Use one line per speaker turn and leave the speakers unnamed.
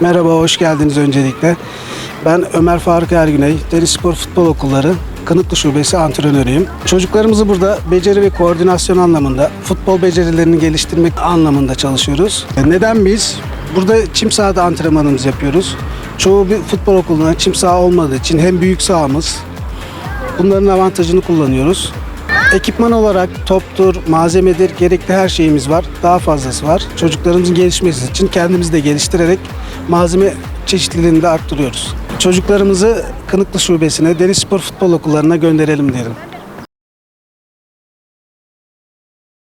Merhaba, hoş geldiniz öncelikle. Ben Ömer Faruk Ergüney, Deniz Spor Futbol Okulları Kınıklı Şubesi antrenörüyüm. Çocuklarımızı burada beceri ve koordinasyon anlamında, futbol becerilerini geliştirmek anlamında çalışıyoruz. E, Neden biz? Burada çim sahada antrenmanımızı yapıyoruz. Çoğu bir futbol okulunda çim saha olmadığı için hem büyük sahamız, bunların avantajını kullanıyoruz. Ekipman olarak toptur, malzemedir, gerekli her şeyimiz var. Daha fazlası var. Çocuklarımızın gelişmesi için kendimizi de geliştirerek malzeme çeşitliliğini de arttırıyoruz. Çocuklarımızı Kınıklı Şubesi'ne, Deniz Spor Futbol Okullarına gönderelim derim.